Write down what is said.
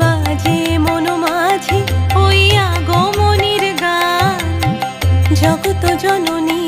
বাজে মন মাঝে ওই আগমনের গান। জগত জননী